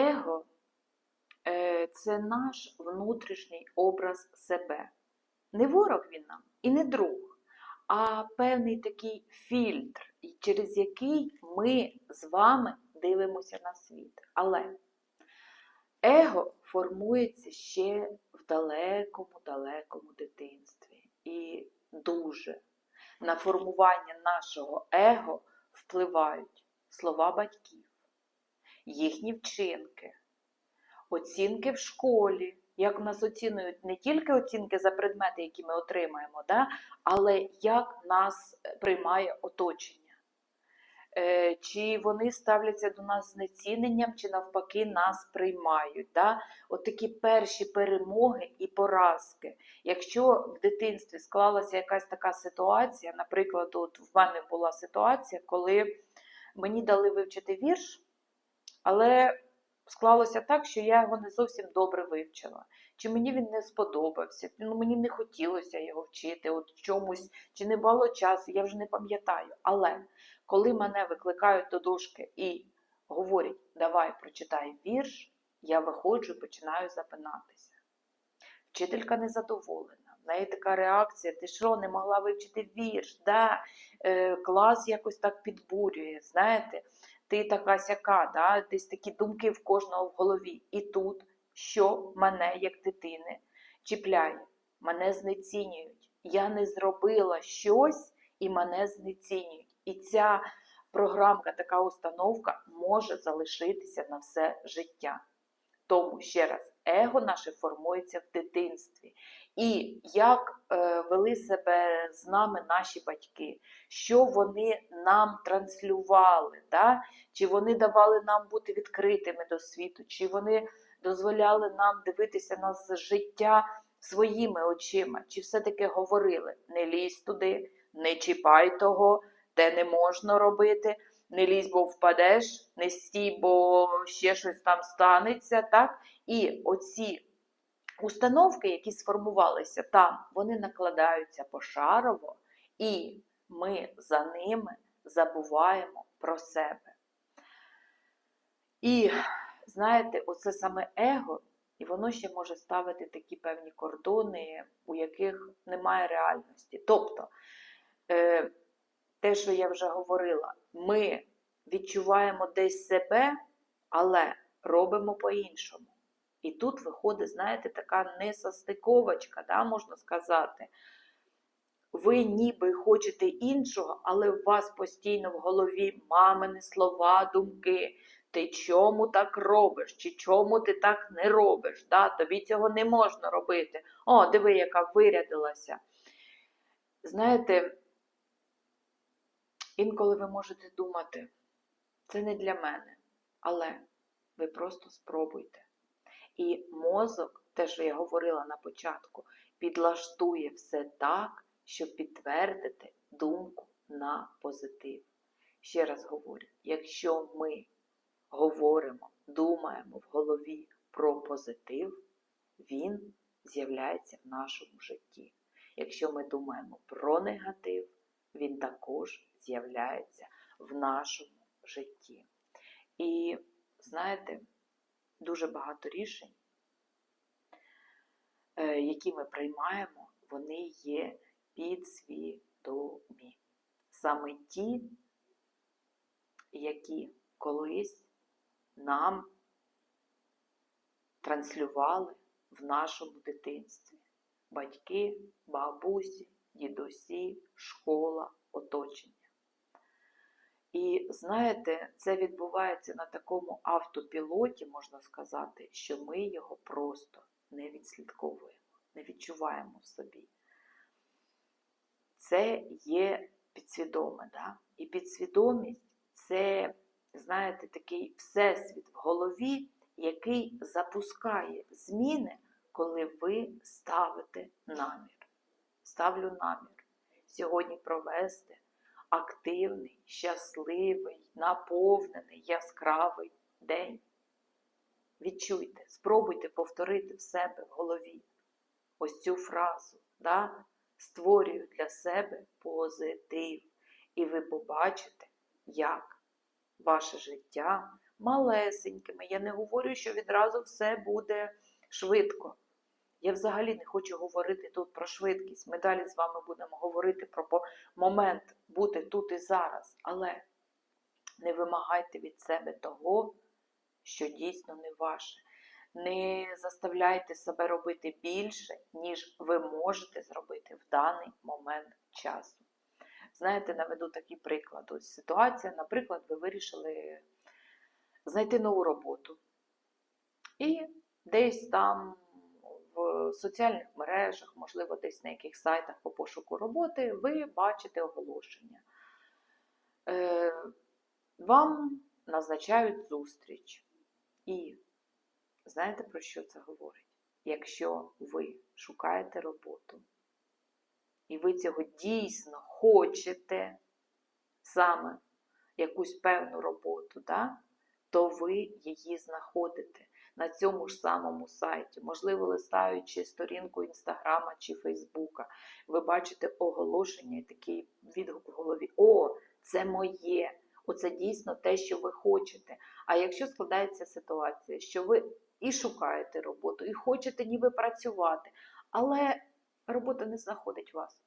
Его е, це наш внутрішній образ себе. Не ворог він нам і не друг, а певний такий фільтр, через який ми з вами дивимося на світ. Але его формується ще в далекому-далекому дитинстві. І дуже на формування нашого его впливають слова батьків, їхні вчинки, оцінки в школі. Як нас оцінюють не тільки оцінки за предмети, які ми отримаємо, да, але як нас приймає оточення. Е, Чи вони ставляться до нас з неціненням, чи навпаки нас приймають. Да? От такі перші перемоги і поразки. Якщо в дитинстві склалася якась така ситуація, наприклад, от в мене була ситуація, коли мені дали вивчити вірш, але склалося так, що я його не зовсім добре вивчила. Чи мені він не сподобався, ну, мені не хотілося його вчити, от чомусь, чи не було часу, я вже не пам'ятаю. Але коли мене викликають до дошки і говорять, давай прочитай вірш, я виходжу і починаю запинатися. Вчителька незадоволена. В неї така реакція, ти що, не могла вивчити вірш? Да? Е, клас якось так підбурює, знаєте, ти така сяка, да? десь такі думки в кожного в голові. І тут, що мене, як дитини, чіпляє, мене знецінюють. Я не зробила щось і мене знецінюють. І ця програмка, така установка може залишитися на все життя. Тому ще раз, его наше формується в дитинстві. І як е, вели себе з нами наші батьки, що вони нам транслювали, да? чи вони давали нам бути відкритими до світу, чи вони дозволяли нам дивитися на життя своїми очима, чи все-таки говорили: не лізь туди, не чіпай того, те не можна робити, не лізь, бо впадеш, не стій, бо ще щось там станеться. так? І оці установки, які сформувалися там, вони накладаються пошарово, і ми за ними забуваємо про себе. І знаєте, оце саме его, і воно ще може ставити такі певні кордони, у яких немає реальності. Тобто, е, те, що я вже говорила, ми відчуваємо десь себе, але робимо по-іншому. І тут виходить, знаєте, така несостиковочка, да, можна сказати. Ви ніби хочете іншого, але у вас постійно в голові мамини слова, думки. Ти чому так робиш? Чи чому ти так не робиш? Да? Тобі цього не можна робити. О, диви, яка вирядилася. Знаєте, інколи ви можете думати, це не для мене, але ви просто спробуйте. І мозок, те, що я говорила на початку, підлаштує все так, щоб підтвердити думку на позитив. Ще раз говорю, якщо ми говоримо, думаємо в голові про позитив, він з'являється в нашому житті. Якщо ми думаємо про негатив, він також з'являється в нашому житті. І знаєте, дуже багато рішень, е, які ми приймаємо, вони є підсвідомі. Саме ті, які колись нам транслювали в нашому дитинстві. Батьки, бабусі, дідусі, школа, оточення. І знаєте, це відбувається на такому автопілоті, можна сказати, що ми його просто не відслідковуємо, не відчуваємо в собі. Це є підсвідоме. Да? І підсвідомість це, знаєте, такий всесвіт в голові, який запускає зміни, коли ви ставите намір. Ставлю намір сьогодні провести активний, щасливий, наповнений, яскравий день. Відчуйте, спробуйте повторити в себе в голові ось цю фразу. Да? Створюю для себе позитив. І ви побачите, як ваше життя малесенькими. Я не говорю, що відразу все буде швидко. Я взагалі не хочу говорити тут про швидкість. Ми далі з вами будемо говорити про момент бути тут і зараз. Але не вимагайте від себе того, що дійсно не ваше. Не заставляйте себе робити більше, ніж ви можете зробити в даний момент часу. Знаєте, наведу такий приклад. Ось ситуація, наприклад, ви вирішили знайти нову роботу. І десь там в соціальних мережах, можливо, десь на яких сайтах по пошуку роботи, ви бачите оголошення. Е, Вам назначають зустріч. І знаєте, про що це говорить? Якщо ви шукаєте роботу, і ви цього дійсно хочете, саме якусь певну роботу, да? то ви її знаходите на цьому ж самому сайті. Можливо, листаючи сторінку Інстаграма чи Фейсбука, ви бачите оголошення і такий відгук в голові: О, це моє! Оце дійсно те, що ви хочете. А якщо складається ситуація, що ви і шукаєте роботу, і хочете ніби працювати, але робота не знаходить вас.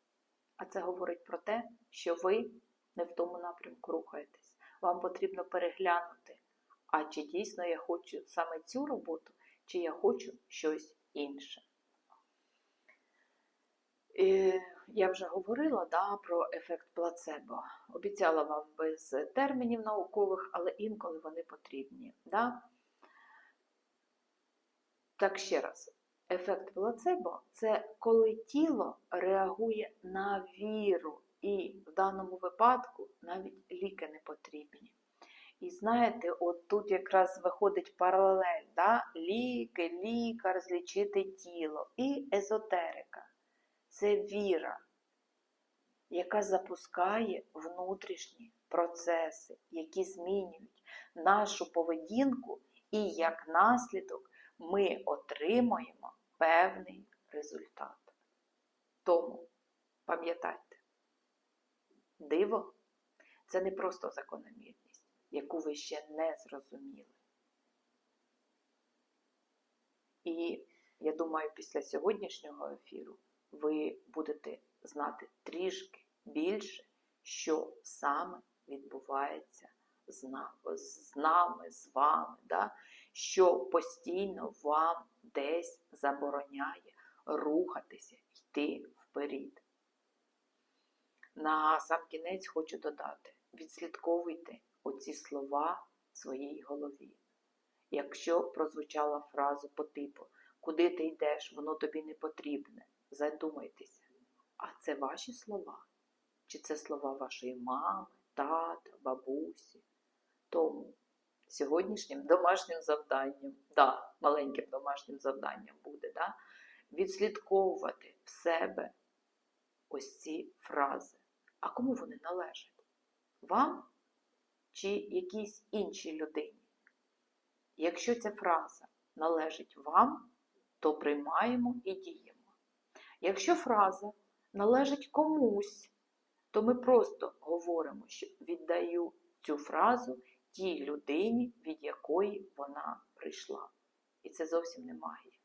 А це говорить про те, що ви не в тому напрямку рухаєтесь. Вам потрібно переглянути, а чи дійсно я хочу саме цю роботу, чи я хочу щось інше. І я вже говорила да, про ефект плацебо. Обіцяла вам без термінів наукових, але інколи вони потрібні. Да? Так ще раз, ефект плацебо це коли тіло реагує на віру, і в даному випадку навіть ліки не потрібні. І знаєте, от тут якраз виходить паралель, да? ліки, лікар, злічити тіло і езотерика. Це віра, яка запускає внутрішні процеси, які змінюють нашу поведінку, і як наслідок ми отримаємо певний результат. Тому пам'ятайте, диво це не просто закономірність, яку ви ще не зрозуміли. І я думаю, після сьогоднішнього ефіру ви будете знати трішки більше, що саме відбувається з нами, з, нами, з вами, да? що постійно вам десь забороняє рухатися, йти вперед. На сам кінець хочу додати: відслідковуйте оці слова в своїй голові. Якщо прозвучала фраза по типу Куди ти йдеш, воно тобі не потрібне, задумайтеся, а це ваші слова? Чи це слова вашої мами, тата, бабусі? Тому сьогоднішнім домашнім завданням, да, маленьким домашнім завданням буде, да, відслідковувати в себе ось ці фрази. А кому вони належать? Вам чи якійсь іншій людині? Якщо ця фраза належить вам, то приймаємо і діємо. Якщо фраза належить комусь, то ми просто говоримо, що віддаю цю фразу тій людині, від якої вона прийшла. І це зовсім не магія.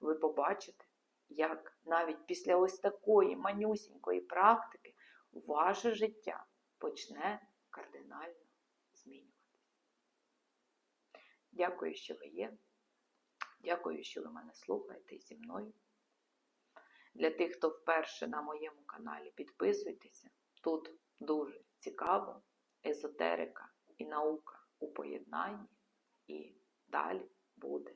Ви побачите, як навіть після ось такої манюсінької практики ваше життя почне кардинально Дякую, що ви є. Дякую, що ви мене слухаєте зі мною. Для тих, хто вперше на моєму каналі, підписуйтеся. Тут дуже цікаво, езотерика і наука у поєднанні. І далі буде